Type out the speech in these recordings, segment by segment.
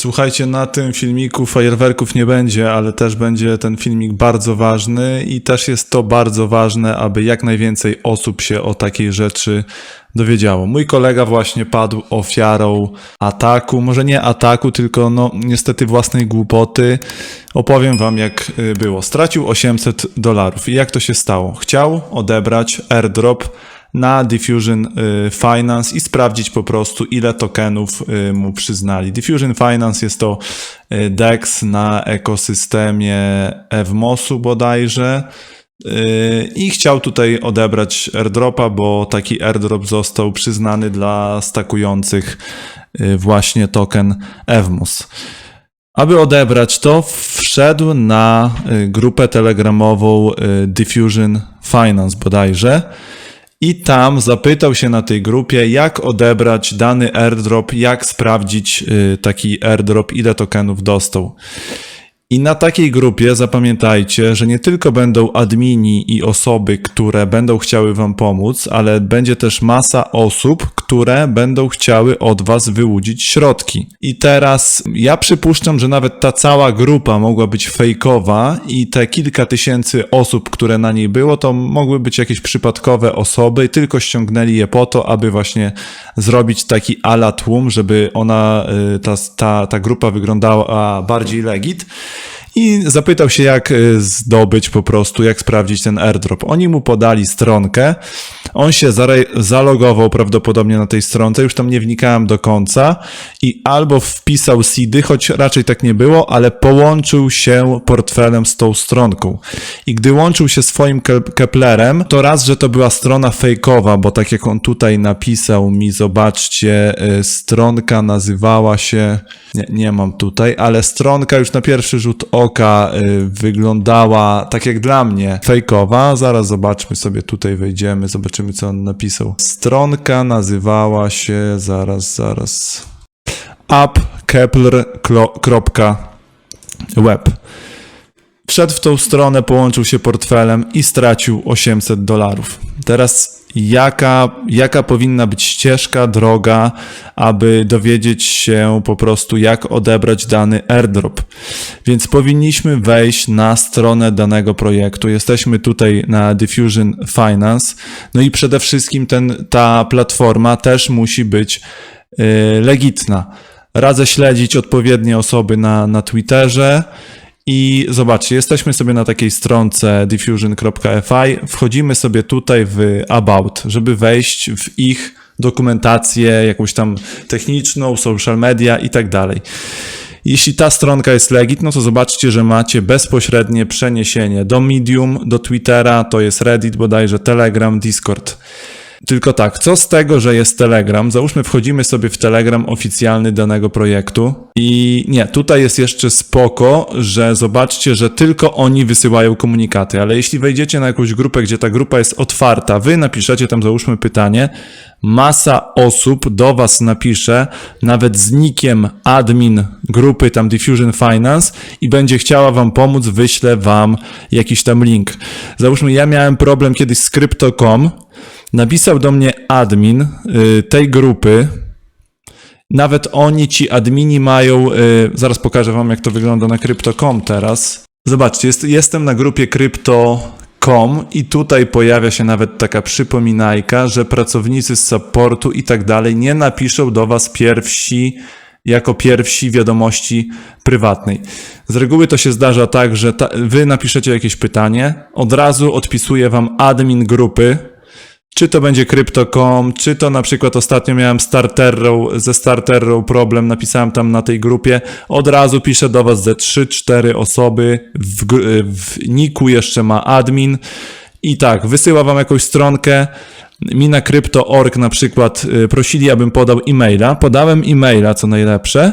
Słuchajcie, na tym filmiku fajerwerków nie będzie, ale też będzie ten filmik bardzo ważny i też jest to bardzo ważne, aby jak najwięcej osób się o takiej rzeczy dowiedziało. Mój kolega właśnie padł ofiarą ataku, może nie ataku, tylko no niestety własnej głupoty. Opowiem wam jak y, było. Stracił 800 dolarów i jak to się stało? Chciał odebrać airdrop na Diffusion y, Finance i sprawdzić po prostu, ile tokenów y, mu przyznali. Diffusion Finance jest to y, DEX na ekosystemie Evmosu bodajże. I chciał tutaj odebrać airdropa, bo taki airdrop został przyznany dla stakujących właśnie token Evmos. Aby odebrać to, wszedł na grupę telegramową Diffusion Finance bodajże i tam zapytał się na tej grupie, jak odebrać dany airdrop, jak sprawdzić y, taki airdrop, ile tokenów dostał. I na takiej grupie zapamiętajcie, że nie tylko będą admini i osoby, które będą chciały Wam pomóc, ale będzie też masa osób, które będą chciały od Was wyłudzić środki. I teraz ja przypuszczam, że nawet ta cała grupa mogła być fejkowa i te kilka tysięcy osób, które na niej było, to mogły być jakieś przypadkowe osoby, tylko ściągnęli je po to, aby właśnie zrobić taki ala tłum, żeby ona, y, ta, ta, ta grupa wyglądała bardziej legit i zapytał się, jak y, zdobyć po prostu, jak sprawdzić ten airdrop. Oni mu podali stronkę, on się zalogował prawdopodobnie na tej stronce, już tam nie wnikałem do końca i albo wpisał seedy, choć raczej tak nie było, ale połączył się portfelem z tą stronką. I gdy łączył się swoim Keplerem, to raz, że to była strona fejkowa, bo tak jak on tutaj napisał mi, zobaczcie, y, stronka nazywała się, nie, nie mam tutaj, ale stronka już na pierwszy rzut oka y, wyglądała tak jak dla mnie fejkowa. Zaraz zobaczmy sobie tutaj, wejdziemy, zobaczymy co on napisał. Stronka nazywała się, zaraz, zaraz, appkepler.web. Wszedł w tą stronę, połączył się portfelem i stracił 800 dolarów. Teraz jaka, jaka powinna być ścieżka, droga, aby dowiedzieć się po prostu, jak odebrać dany airdrop. Więc powinniśmy wejść na stronę danego projektu. Jesteśmy tutaj na Diffusion Finance. No i przede wszystkim ten, ta platforma też musi być yy, legitna. Radzę śledzić odpowiednie osoby na, na Twitterze. I zobaczcie, jesteśmy sobie na takiej stronce diffusion.fi, wchodzimy sobie tutaj w About, żeby wejść w ich dokumentację, jakąś tam techniczną, social media i tak dalej. Jeśli ta stronka jest legit, no to zobaczcie, że macie bezpośrednie przeniesienie do Medium, do Twittera, to jest Reddit, bodajże Telegram, Discord. Tylko tak, co z tego, że jest Telegram? Załóżmy, wchodzimy sobie w Telegram oficjalny danego projektu i nie, tutaj jest jeszcze spoko, że zobaczcie, że tylko oni wysyłają komunikaty, ale jeśli wejdziecie na jakąś grupę, gdzie ta grupa jest otwarta, wy napiszecie tam załóżmy pytanie, masa osób do was napisze, nawet z nikiem admin grupy tam Diffusion Finance i będzie chciała wam pomóc, wyślę wam jakiś tam link. Załóżmy, ja miałem problem kiedyś z Crypto.com, Napisał do mnie admin y, tej grupy. Nawet oni, ci admini mają, y, zaraz pokażę wam jak to wygląda na Crypto.com teraz. Zobaczcie, jest, jestem na grupie Crypto.com i tutaj pojawia się nawet taka przypominajka, że pracownicy z supportu i tak dalej nie napiszą do was pierwsi jako pierwsi wiadomości prywatnej. Z reguły to się zdarza tak, że ta, wy napiszecie jakieś pytanie, od razu odpisuje wam admin grupy, czy to będzie Crypto.com, czy to na przykład ostatnio miałem Starterą, ze Starterą problem, napisałem tam na tej grupie, od razu piszę do was ze 3-4 osoby, w, w niku jeszcze ma admin. I tak, wysyła wam jakąś stronkę, mi na Crypto.org na przykład y, prosili, abym podał e-maila, podałem e-maila, co najlepsze,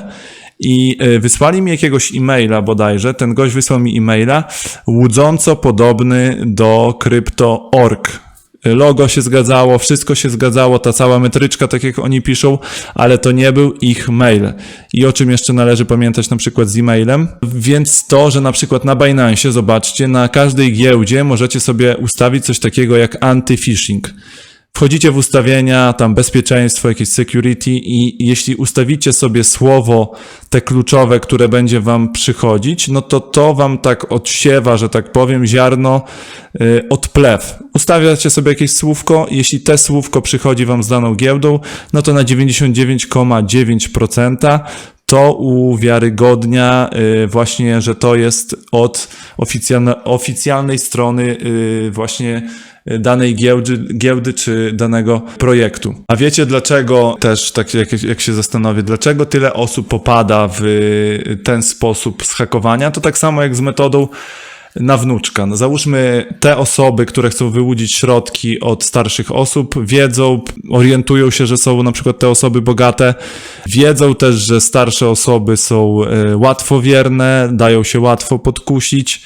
i y, wysłali mi jakiegoś e-maila bodajże, ten gość wysłał mi e-maila łudząco podobny do Crypto.org logo się zgadzało, wszystko się zgadzało, ta cała metryczka, tak jak oni piszą, ale to nie był ich mail. I o czym jeszcze należy pamiętać na przykład z e-mailem? Więc to, że na przykład na Binance, zobaczcie, na każdej giełdzie możecie sobie ustawić coś takiego jak anti-phishing. Wchodzicie w ustawienia, tam bezpieczeństwo, jakieś security i jeśli ustawicie sobie słowo, te kluczowe, które będzie wam przychodzić, no to to wam tak odsiewa, że tak powiem, ziarno y, od plew. Ustawiacie sobie jakieś słówko, jeśli te słówko przychodzi wam z daną giełdą, no to na 99,9% to uwiarygodnia y, właśnie, że to jest od oficjalne, oficjalnej strony y, właśnie danej giełdy, giełdy czy danego projektu. A wiecie dlaczego też, tak jak, jak się zastanowię, dlaczego tyle osób popada w ten sposób zhakowania? To tak samo jak z metodą na wnuczka. No załóżmy, te osoby, które chcą wyłudzić środki od starszych osób, wiedzą, orientują się, że są na przykład te osoby bogate, wiedzą też, że starsze osoby są e, łatwowierne, dają się łatwo podkusić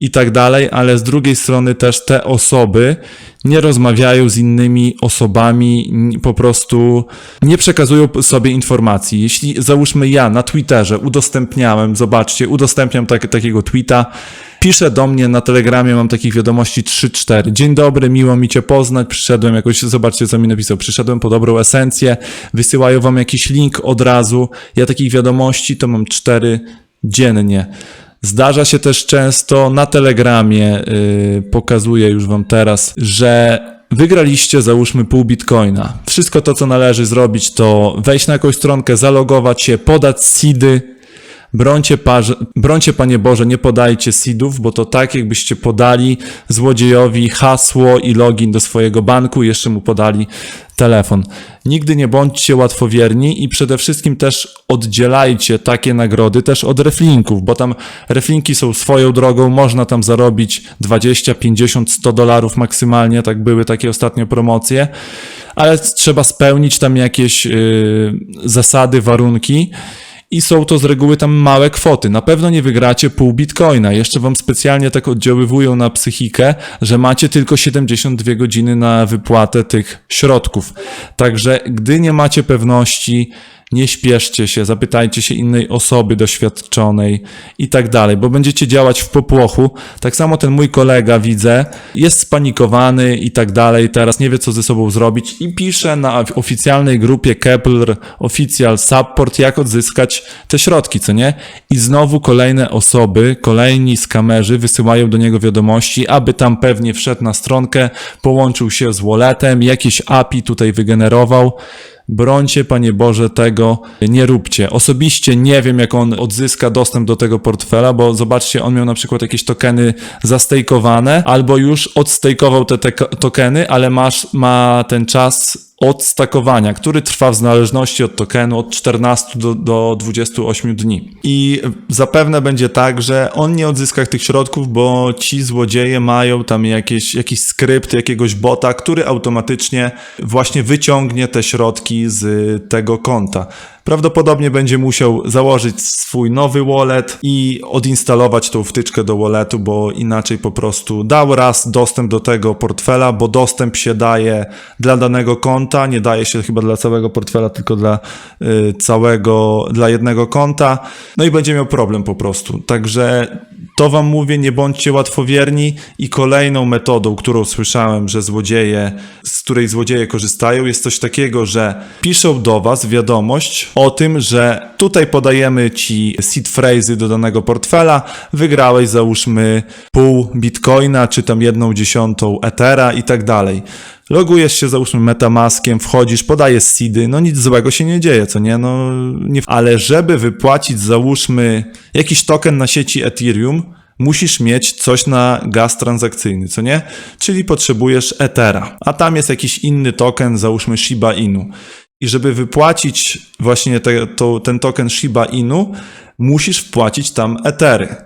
i tak dalej, ale z drugiej strony też te osoby nie rozmawiają z innymi osobami, po prostu nie przekazują sobie informacji. Jeśli załóżmy ja na Twitterze udostępniałem, zobaczcie, udostępniam tak, takiego tweeta, pisze do mnie na Telegramie, mam takich wiadomości 3-4. Dzień dobry, miło mi Cię poznać, przyszedłem jakoś, zobaczcie co mi napisał, przyszedłem po dobrą esencję, wysyłają Wam jakiś link od razu, ja takich wiadomości to mam 4 dziennie. Zdarza się też często na Telegramie, yy, pokazuję już Wam teraz, że wygraliście załóżmy pół bitcoina. Wszystko to, co należy zrobić, to wejść na jakąś stronkę, zalogować się, podać seedy, Brońcie, parze, brońcie, Panie Boże, nie podajcie seedów, bo to tak, jakbyście podali złodziejowi hasło i login do swojego banku, jeszcze mu podali telefon. Nigdy nie bądźcie łatwowierni i przede wszystkim też oddzielajcie takie nagrody też od reflinków, bo tam reflinki są swoją drogą, można tam zarobić 20, 50, 100 dolarów maksymalnie, tak były takie ostatnio promocje, ale trzeba spełnić tam jakieś yy, zasady, warunki i są to z reguły tam małe kwoty. Na pewno nie wygracie pół bitcoina. Jeszcze wam specjalnie tak oddziaływują na psychikę, że macie tylko 72 godziny na wypłatę tych środków. Także gdy nie macie pewności, nie śpieszcie się, zapytajcie się innej osoby doświadczonej i tak dalej, bo będziecie działać w popłochu. Tak samo ten mój kolega, widzę, jest spanikowany i tak dalej, teraz nie wie, co ze sobą zrobić i pisze na oficjalnej grupie Kepler Official Support, jak odzyskać te środki, co nie? I znowu kolejne osoby, kolejni skamerzy wysyłają do niego wiadomości, aby tam pewnie wszedł na stronkę, połączył się z walletem, jakieś API tutaj wygenerował. Brońcie, Panie Boże, tego nie róbcie. Osobiście nie wiem, jak on odzyska dostęp do tego portfela, bo zobaczcie, on miał na przykład jakieś tokeny zastejkowane, albo już odstejkował te, te tokeny, ale masz, ma ten czas odstakowania, który trwa w zależności od tokenu od 14 do, do 28 dni. I zapewne będzie tak, że on nie odzyska tych środków, bo ci złodzieje mają tam jakieś, jakiś skrypt, jakiegoś bota, który automatycznie właśnie wyciągnie te środki z tego konta. Prawdopodobnie będzie musiał założyć swój nowy wallet i odinstalować tą wtyczkę do walletu, bo inaczej po prostu dał raz dostęp do tego portfela, bo dostęp się daje dla danego konta, nie daje się chyba dla całego portfela, tylko dla y, całego, dla jednego konta. No i będzie miał problem po prostu. Także to wam mówię, nie bądźcie łatwowierni i kolejną metodą, którą słyszałem, że złodzieje, z której złodzieje korzystają, jest coś takiego, że piszą do was wiadomość o tym, że tutaj podajemy ci seed phrase'y do danego portfela, wygrałeś załóżmy pół bitcoina, czy tam jedną dziesiątą ethera i tak dalej. Logujesz się załóżmy metamaskiem, wchodzisz, podajesz seedy, no nic złego się nie dzieje, co nie? No, nie... Ale żeby wypłacić załóżmy jakiś token na sieci Ethereum, musisz mieć coś na gaz transakcyjny, co nie? Czyli potrzebujesz Ethera, a tam jest jakiś inny token, załóżmy Shiba Inu. I żeby wypłacić właśnie te, to, ten token Shiba Inu, musisz wpłacić tam Ethery.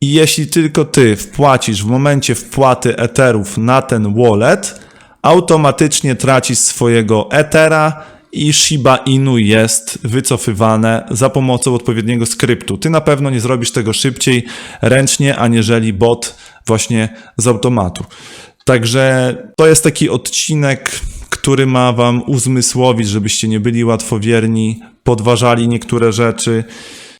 I jeśli tylko ty wpłacisz w momencie wpłaty Etherów na ten wallet, automatycznie tracisz swojego Ethera i Shiba Inu jest wycofywane za pomocą odpowiedniego skryptu. Ty na pewno nie zrobisz tego szybciej ręcznie, aniżeli bot właśnie z automatu. Także to jest taki odcinek, który ma wam uzmysłowić, żebyście nie byli łatwowierni, podważali niektóre rzeczy.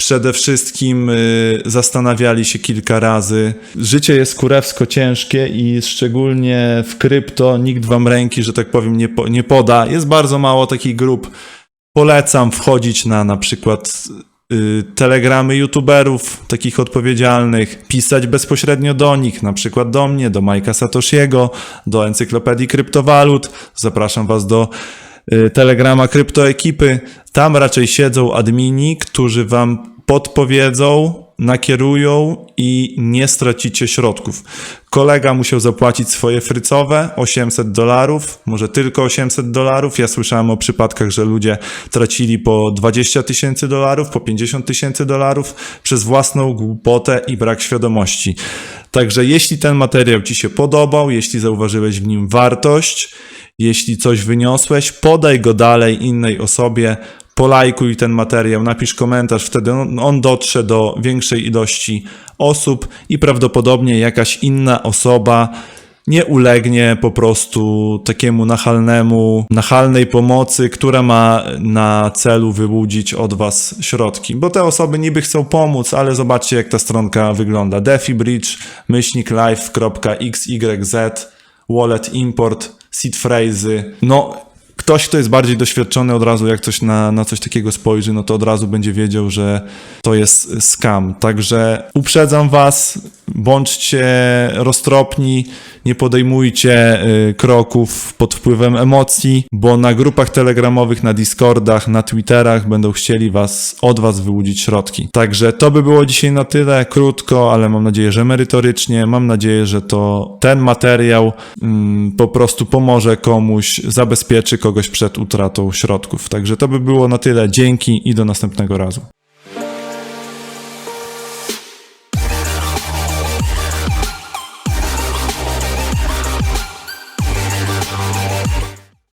Przede wszystkim y, zastanawiali się kilka razy. Życie jest kurewsko ciężkie i szczególnie w krypto nikt wam ręki, że tak powiem, nie, po, nie poda. Jest bardzo mało takich grup. Polecam wchodzić na na przykład y, telegramy youtuberów, takich odpowiedzialnych, pisać bezpośrednio do nich, na przykład do mnie, do Majka Satoshiego, do Encyklopedii Kryptowalut. Zapraszam was do telegrama kryptoekipy. Tam raczej siedzą admini, którzy wam podpowiedzą, nakierują i nie stracicie środków. Kolega musiał zapłacić swoje frycowe 800 dolarów, może tylko 800 dolarów. Ja słyszałem o przypadkach, że ludzie tracili po 20 tysięcy dolarów, po 50 tysięcy dolarów przez własną głupotę i brak świadomości. Także jeśli ten materiał Ci się podobał, jeśli zauważyłeś w nim wartość, jeśli coś wyniosłeś, podaj go dalej innej osobie, polajkuj ten materiał, napisz komentarz, wtedy on, on dotrze do większej ilości osób i prawdopodobnie jakaś inna osoba nie ulegnie po prostu takiemu nachalnemu, nachalnej pomocy, która ma na celu wyłudzić od was środki. Bo te osoby niby chcą pomóc, ale zobaczcie jak ta stronka wygląda. DefiBridge, myślnik live.xyz, wallet import, seed phrases. No, ktoś, kto jest bardziej doświadczony, od razu jak coś na, na coś takiego spojrzy, no to od razu będzie wiedział, że to jest scam. Także uprzedzam was, bądźcie roztropni, nie podejmujcie y, kroków pod wpływem emocji, bo na grupach telegramowych, na Discordach, na Twitterach będą chcieli was, od was wyłudzić środki. Także to by było dzisiaj na tyle, krótko, ale mam nadzieję, że merytorycznie. Mam nadzieję, że to ten materiał mm, po prostu pomoże komuś, zabezpieczy kogoś przed utratą środków. Także to by było na tyle. Dzięki i do następnego razu.